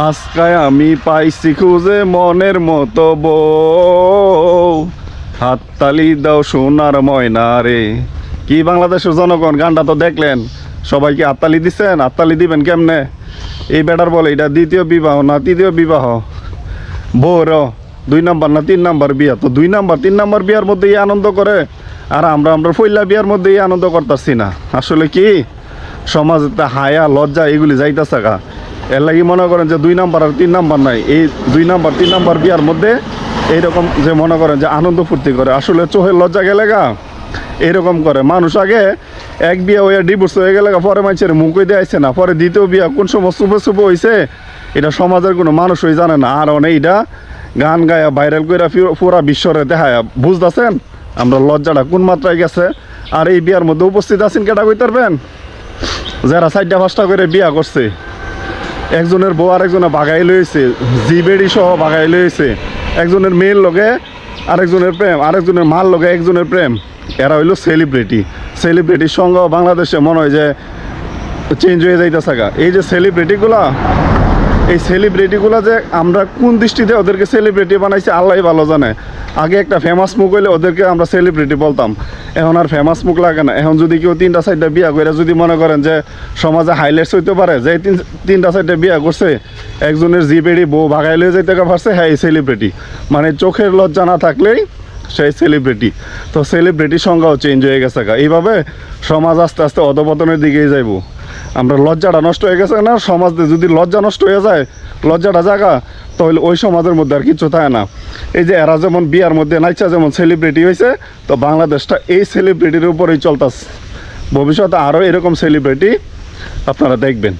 আজকায় আমি পাইছি খুঁজে মনের মতো বউ। হাততালি দাও সোনার ময়না রে। কি বাংলাদেশের জনগণ, গানটা তো দেখলেন। সবাই কি হাততালি দিচ্ছেন হাততালি দিবেন কেমনে? এই বেটার বলে, এটা দ্বিতীয় বিবাহ না তৃতীয় বিবাহ? বউর দুই নাম্বার না তিন নাম্বার বিয়া? তো দুই নাম্বার, তিন নাম্বার বিয়ার মধ্যে এই আনন্দ করে। আর আমরা আমরা ফইলা বিয়ার মধ্যে এই আনন্দ করতেছি না। আসলে কি? সমাজে হায়া, লজ্জা, এগুলি যাইতেছে গা। এর লাগি মনে করেন যে দুই নাম্বার আর তিন নাম্বার নাই। এই দুই নাম্বার, তিন নাম্বার বিয়ার মধ্যে এইরকম যে মনে করেন যে আনন্দ ফুর্তি করে। আসলে চোখের লজ্জা গেলে গা, এরকম করে। মানুষ আগে এক বিয়া হয়ে ডিভোর্স হয়ে গেলে পরে মানুষের মুখই দেয়াইছে না। পরে দ্বিতীয় বিয়া কোন সময় শুভ শুভ হয়েছে এটা সমাজের কোনো মানুষই জানে না। আর অনেক এটা গান গায়া ভাইরাল করে পুরা বিশ্বরে দেখায়। বুঝতেছেন? আমরা লজ্জাটা কোন মাত্রায় গেছে? আর এই বিয়ার মধ্যে উপস্থিত আছেন কেটা কইতে পারবেন? যারা চারটা পাঁচটা করে বিয়া করছে। একজনের বউ আরেকজনে বাগাই লইছে, জিবেড়ি সহ বাগাই লইছে। একজনের মেয়ের লগে আরেকজনের প্রেম, আরেকজনের মার লগে একজনের প্রেম। এরা হইল সেলিব্রিটি সেলিব্রিটির সঙ্গে বাংলাদেশে মনে হয় যে চেঞ্জ হয়ে যাইতে গা। এই যে সেলিব্রিটিগুলা এই সেলিব্রিটিগুলো যে আমরা কোন দৃষ্টিতে ওদেরকে সেলিব্রিটি বানাইছি, আল্লাহ ভালো জানে। আগে একটা ফেমাস মুখ হইলে ওদেরকে আমরা সেলিব্রিটি বলতাম। এখন আর ফেমাস মুখ লাগে না। এখন যদি কেউ তিনটা সাইডটা বিয়া করে যদি মনে করেন যে সমাজে হাইলাইটস হইতে পারে, যে তিন তিনটা সাইডটা বিয়া করছে, একজনের জিবেড়ি বউ ভাগাই লয়ে যাইতে পারছে হ্যাঁ এই সেলিব্রিটি মানে চোখের লজ্জা না থাকলেই সেই সেলিব্রিটি তো সেলিব্রিটির সংজ্ঞাও চেঞ্জ হয়ে গেছে। এইভাবে সমাজ আস্তে আস্তে অধপতনের দিকেই যাইব। আমরা লজ্জাটা নষ্ট হয়ে গেছে না? সমাজ যদি লজ্জা নষ্ট হয়ে যায়, লজ্জাটা জায়গা তাহলে ওই সমাজের মধ্যে আর কিছু থাকে না। এই যে এরা যেমন বিয়ার মধ্যে নাইচা যেমন সেলিব্রিটি হয়েছে তো বাংলাদেশটা এই সেলিব্রিটির উপরেই চলতাস ভবিষ্যতে আরও এরকম সেলিব্রিটি আপনারা দেখবেন।